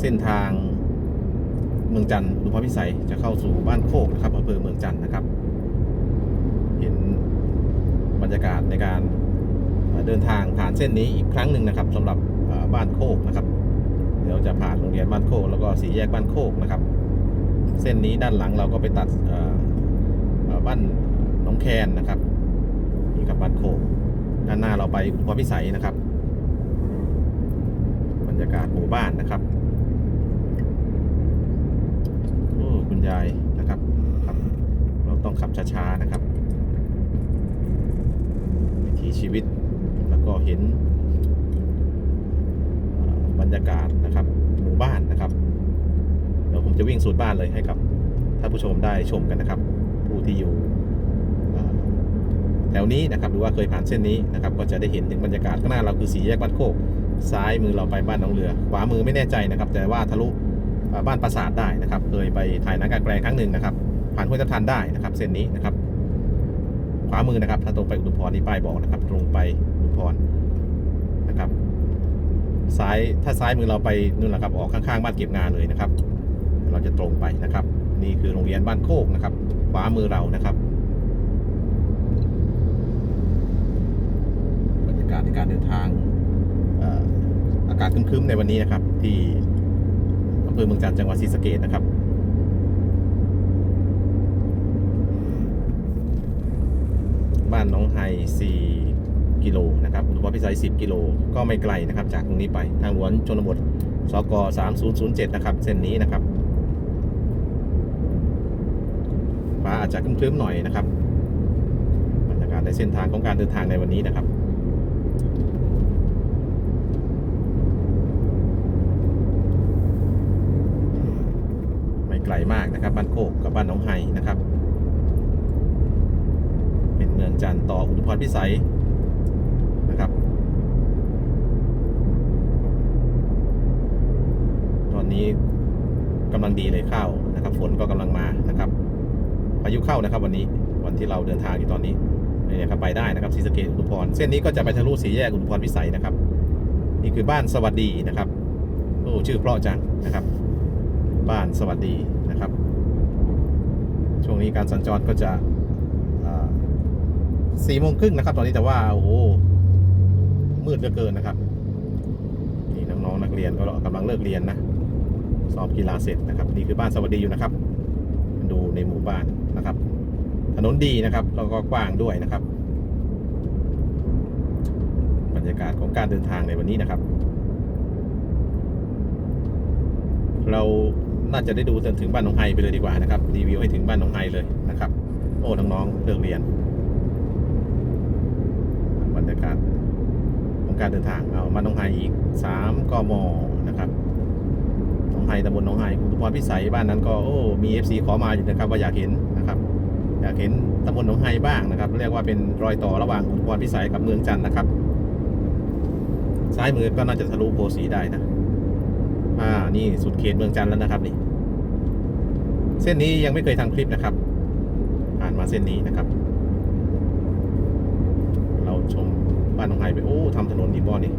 เส้นทางเมืองจันทร์อุมพพิสัยจะเข้าสู่บ้านโคกนะครับอำเภอเมืองจันทร์นะครับ เห็นบรรยากาศในการเดินทางผ่านเส้นนี้อีกครั้งหนึ่งนะครับสำหรับบ้านโคกนะครับ เดี๋ยวจะผ่านโรงเรียนบ้านโคกแล้วก็สี่แยกบ้านโคกนะครับ เส้นนี้ด้านหลังเราก็ไปตัดบ้านหนองแคนนะครับนี่กับบ้านโคกด้านหน้าเราไปอุดมพพิสัยนะครับ บรรยากาศหมู่บ้านนะครับโอ้ คุณยายนะครับครับ เราต้องขับช้าๆนะครับ วิถีชีวิตแล้วก็เห็นบรรยากาศนะครับหมู่บ้านนะครับเดี๋ยวผมจะวิ่งสูตรบ้านเลยให้กับท่านผู้ชมได้ชมกันนะครับ ผู้ที่อยู่แถวนี้นะครับหรือว่าเคยผ่านเส้นนี้นะครับ ก็จะได้เห็นถึงบรรยากาศข้างหน้าเราคือสี่แยกบ้านโคกซ้ายมือเราไปบ้านหนองเรือ ขวามือไม่แน่ใจนะครับ แต่ว่าทะลุ บ้านปราสาทได้นะครับ เคยไปถ่ายนังกางแปลงครั้งหนึ่งนะครับ ผ่านห้วยตะทันได้นะครับ เส้นนี้นะครับ ขวามือนะครับถ้าตรงไปอุดมพรนี่ป้ายบอกนะครับ ตรงไปอุดมพรนะครับซ้ายถ้าซ้ายมือเราไปนู่นแหละครับออกข้างๆบ้านเก็บงานเลยนะครับ เราจะตรงไปนะครับ นี่คือโรงเรียนบ้านโคกนะครับ ขวามือเรานะครับบรรยากาศในการเดินทางอากาศครึ้มๆในวันนี้นะครับ ที่ ภอเมืองจันทร์จังหวัดศรีสะเกษนะครับบ้านน้องไฮ4กิโลนะครับอุดมพรพิสัย 10 กิโล ก็ไม่ไกลนะครับ จากตรงนี้ไป ทางหลวงชนบท สก 3007 นะครับ เส้นนี้นะครับ ฟ้าอาจจะครึ้มๆหน่อยนะครับ บรรยากาศในเส้นทางของการเดินทางในวันนี้นะครับ ไกลมากนะครับ บ้านโคกกับบ้านหนองไฮนะครับ เป็นเมืองจันต่ออุทุพรพิสัยนะครับ ตอนนี้กำลังดีเลยข้าวนะครับ ฝนก็กำลังมานะครับพายุเข้านะครับ วันนี้วันที่เราเดินทางอยู่ตอนนี้นี่ครับไปได้นะครับศรีสะเกษอุทุมพรเส้นนี้ก็จะไปทะลุสีแยกอุทุมพรพิสัยนะครับ นี่คือบ้านสวัสดีนะครับโอ้ชื่อเพราะจังนะครับ บ้านสวัสดี ช่วงนี้การสัญจรก็จะสี่โมงครึ่งนะครับ ตอนนี้แต่ว่าโอ้โหมืดเหลือเกินนะครับนี่น้องๆนักเรียนก็กำลังเลิกเรียนนะสอบกีฬาเสร็จนะครับนี่คือบ้านสวัสดีอยู่นะครับ ดูในหมู่บ้านนะครับ ถนนดีนะครับแล้วก็กว้างด้วยนะครับ บรรยากาศของการเดินทางในวันนี้นะครับ เรา น่าจะได้ดูจนถึงบ้านหนองไฮไปเลยดีกว่านะครับรีวิวให้ถึงบ้านหนองไฮเลยนะครับ โอ้น้องๆเลิกเรียนบรรยากาศของการเดินทางเอามาหนองไฮอีก3กมนะครับหนองไฮตำบลน้องไฮอุทุมพรพิสัยบ้านนั้นก็โอ้มี FC ขอมาอยู่นะครับว่าอยากเห็นนะครับอยากเห็นตำบลหนองไฮบ้างนะครับ เรียกว่าเป็นรอยต่อระหว่างอุทุมพรพิสัยกับเมืองจันทร์นะครับ ซ้ายมือก็น่าจะทะลุโพสีได้นะ อ่านี่สุดเขตเมืองจันทร์แล้วนะครับนี่ เส้นนี้ยังไม่เคยทำคลิปนะครับ ผ่านมาเส้นนี้นะครับ เราชมบ้านหนองไฮไปโอ้ทำถนนดีบอนี่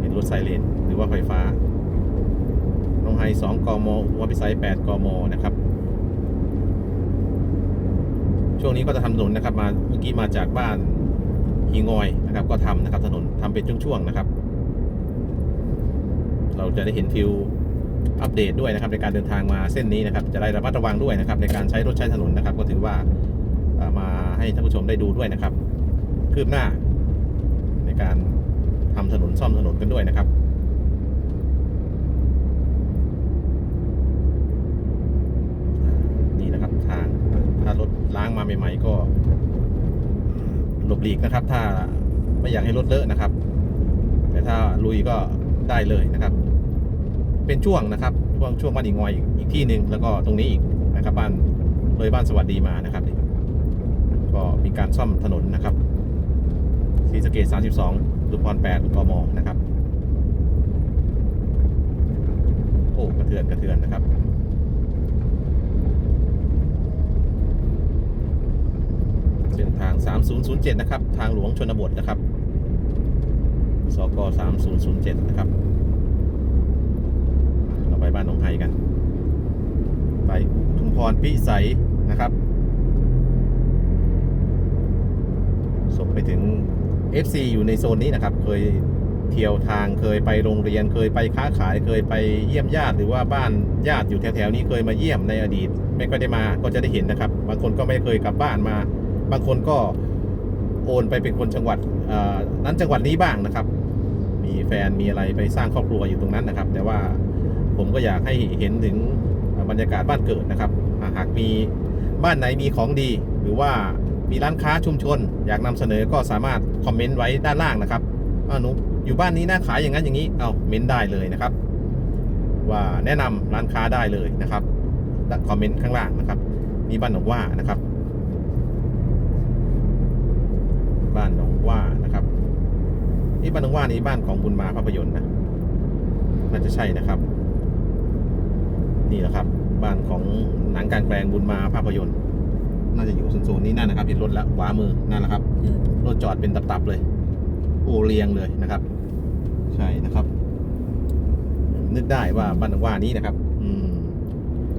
เห็นรถไซเรนหรือว่าไฟฟ้าหนองไฮสองกมอวัพิสัยแปดกมนะครับ ช่วงนี้ก็จะทำถนนนะครับ มาเมื่อกี้มาจากบ้านฮีงอยนะครับ ก็ทำนะครับ ถนนทำเป็นช่วงๆนะครับ เราจะได้เห็นฟิวอัปเดตด้วยนะครับในการเดินทางมาเส้นนี้นะครับ จะได้ระมัดระวังด้วยนะครับ ในการใช้รถใช้ถนนนะครับ ก็ถือว่ามาให้ท่านผู้ชมได้ดูด้วยนะครับ คืบหน้า ในการทำถนนซ่อมถนนกันด้วยนะครับนี่นะครับทางถ้ารถล้างมาใหม่ ๆ ก็หลบหลีกนะครับ ถ้าไม่อยากให้รถเลอะนะครับ แต่ถ้าลุยก็ ได้เลยนะครับ เป็นช่วงนะครับ ช่วงช่วงบ้านอีกงอยอีกที่หนึ่งแล้วก็ตรงนี้อีกนะครับบ้านเลยบ้านสวัสดีมานะครับ ก็มีการซ่อมถนนนะครับศรีสะเกด32ดุพร8กมนะครับโอ้กระเทือนกระเทือนนะครับเส้นทาง 3007 นะครับ ทางหลวงชนบทนะครับ สก3007 นะครับ เราไปบ้านหนองไห้กัน ไปทุ่งพรพิสัยนะครับ ส่งไปถึง FC อยู่ในโซนนี้นะครับ เคยเที่ยวทางเคยไปโรงเรียนเคยไปค้าขายเคยไปเยี่ยมญาติหรือว่าบ้านญาติอยู่แถวๆนี้เคยมาเยี่ยมในอดีต ไม่ค่อยได้มาก็จะได้เห็นนะครับ บางคนก็ไม่เคยกลับบ้านมา บางคนก็โอนไปเป็นคนจังหวัดนั้นจังหวัดนี้บ้างนะครับ มีแฟนมีอะไรไปสร้างครอบครัวอยู่ตรงนั้นนะครับ แต่ว่าผมก็อยากให้เห็นถึงบรรยากาศบ้านเกิดนะครับ หากมีบ้านไหนมีของดี หรือว่ามีร้านค้าชุมชน อยากนำเสนอก็สามารถคอมเมนต์ไว้ด้านล่างนะครับว่าหนูอยู่บ้านนี้น่าขายอย่างนั้นอย่างนี้เอาเม้นได้เลยนะครับ ว่าแนะนำร้านค้าได้เลยนะครับและคอมเมนต์ข้างล่างนะครับมีบ้านหนองว่านะครับ บ้านหนองว่านะครับ นี่บ้านหนองว่านี่บ้านของบุญมาภาพยนตร์นะน่าจะใช่นะครับ นี่แหละครับ บ้านของหนังการแปลงบุญมาภาพยนตร์ น่าจะอยู่โซนๆนี้นั่นนะครับเห็นรถแล้วขวามือนั่นแหละครับรถจอดเป็นตับๆเลย โอเรียงเลยนะครับ ใช่นะครับ นึกได้ว่าบ้านหนองว่านี้นะครับ อืม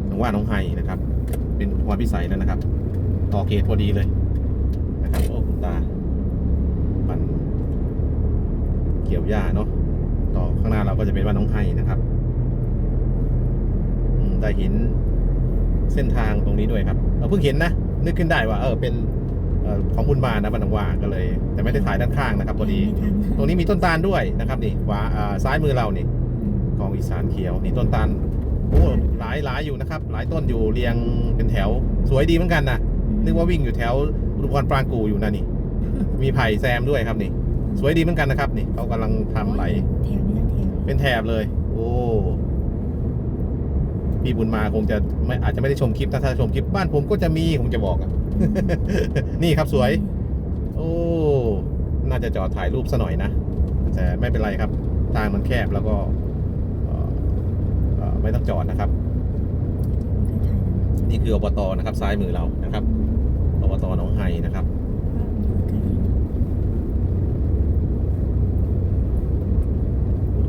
หนองว่าหน้องไฮนะครับ เป็นพรพิสัยแล้วนะครับต่อเขตพอดีเลยนะครับโอ้คุณตาปั่นเกี่ยวหญ้าเนาะต่อข้างหน้าเราก็จะเป็นบ้านน้องไฮนะครับอืมได้เห็นเส้นทางตรงนี้ด้วยครับ เราเพิ่งเห็นนะ นึกขึ้นได้ว่า เออเป็นเอ่อของบุญมานะบ้านหนองว่าก็เลย แต่ไม่ได้ถ่ายด้านข้างนะครับพอดีไม่ทันตรงนี้มีต้นตาลด้วยนะครับ นี่ขวาอ่าซ้ายมือเรานี่อืมกองอีสานเขียวนี่ต้นตาลโอ้หลายหลายอยู่นะครับ หลายต้นอยู่เรียงเป็นแถว สวยดีเหมือนกันนะนึกว่าวิ่งอยู่แถวอุดมพรปรางกูอยู่นะนี่ มีไผ่แซมด้วยครับนี่ สวยดีเหมือนกันนะครับ นี่เขากำลังทำไหลแถวนี้ทั้งแถวเป็นแถบเลย โอ้พี่บุญมาคงจะไม่อาจจะไม่ได้ชมคลิปถ้าถ้าชมคลิปบ้านผมก็จะมีผมจะบอกอะ นี่ครับสวย โอ้ น่าจะจอดถ่ายรูปซะหน่อยนะ แต่ไม่เป็นไรครับ ทางมันแคบแล้วก็เอ่อเอ่อไม่ต้องจอดนะครับ นี่คืออบตนะครับ ซ้ายมือเรานะครับอบตหนองไฮนะครับ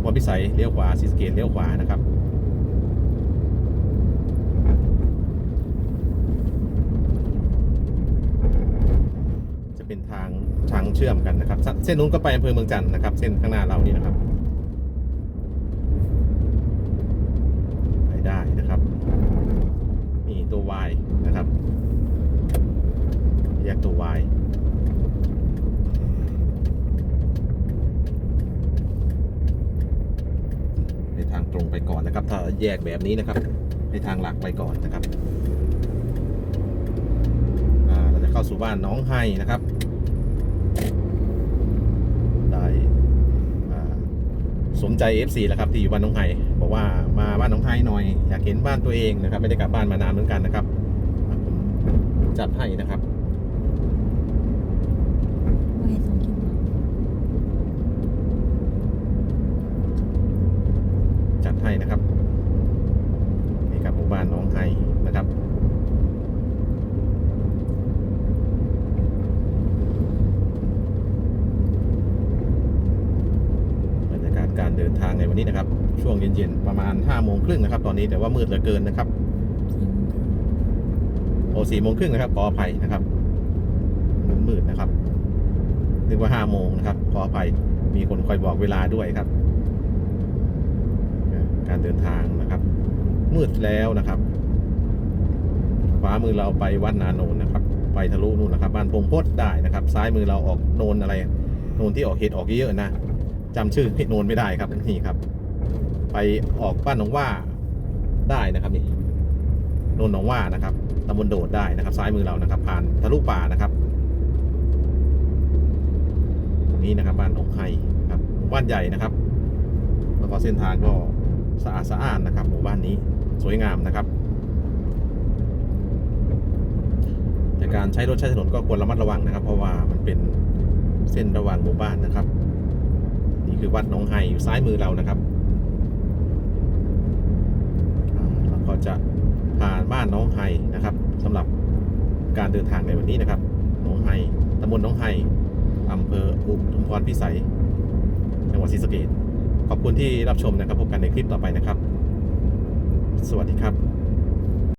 อุทพรพิสัยเลี้ยวขวาซิสเกตเลี้ยวขวานะครับจะเป็นทางทางเชื่อมกันนะครับ เส้นนู้นก็ไปอำเภอเมืองจันทร์นะครับ เส้นข้างหน้าเรานี่นะครับไปได้นะครับนี่ตัว Y นะครับแยกตัว Y ในทา งไปก่อนนะครับ ถ้าแยกแบบนี้นะครับในทางหลักไปก่อนนะครับเราจะเข้าสู่บ้านน้องไฮนะครับ ได้สมใจ FC แล้วครับที่อยู่บ้านน้องไฮบอกว่ามาบ้านน้องไฮหน่อย อยากเห็นบ้านตัวเองนะครับ ไม่ได้กลับบ้านมานานเหมือนกันนะครับ ผมจัดให้นะครับ ว่าให้ส่งคลิปมา จัดให้นะครับนี่ครับหมู่บ้านน้องไฮนะครับบรรยากาศการเดินทางในวันนี้นะครับ ช่วงเย็นๆประมาณ5้าโมงครึ่งนะครับ ตอนนี้แต่ว่ามืดเหลือเกินนะครับโอสี่โมงครึ่งนะครับขออภัยนะครับมืดๆนะครับนึกว่าห้าโมงนะครับขออภัยมีคนคอยบอกเวลาด้วยครับ การเดินทางนะครับ มืดแล้วนะครับขวามือเราไปวัดนาโนนนะครับ ไปทะลุนู่นนะครับ บ้านพงพดได้นะครับ ซ้ายมือเราออกโนนอะไร โนนที่ออกเห็ดออกเยอะนะจำชื่อโนนไม่ได้ครับนี่ครับ ไปออกบ้านหนองว่าได้นะครับนี่โนนหนองว่านะครับตำบลโดดได้นะครับ ซ้ายมือเรานะครับ ผ่านทะลุป่านะครับตรงนี้นะครับบ้านหนองไฮครับบ้านใหญ่นะครับ แล้วก็เส้นทางก็ สะอาดสะอ้านนะครับ หมู่บ้านนี้สวยงามนะครับ แต่การใช้รถใช้ถนนก็ควรระมัดระวังนะครับ เพราะว่ามันเป็นเส้นระหว่างหมู่บ้านนะครับ นี่คือวัดหนองไฮอยู่ซ้ายมือเรานะครับเราก็จะผ่านบ้านน้องไฮนะครับสำหรับการเดินทางในวันนี้นะครับหนองไฮตำบลหนองไฮอำเภออุทุมพรพิสัย จังหวัดศรีสะเกษ ขอบคุณที่รับชมนะครับพบกันในคลิปต่อไปนะครับ สวัสดีครับ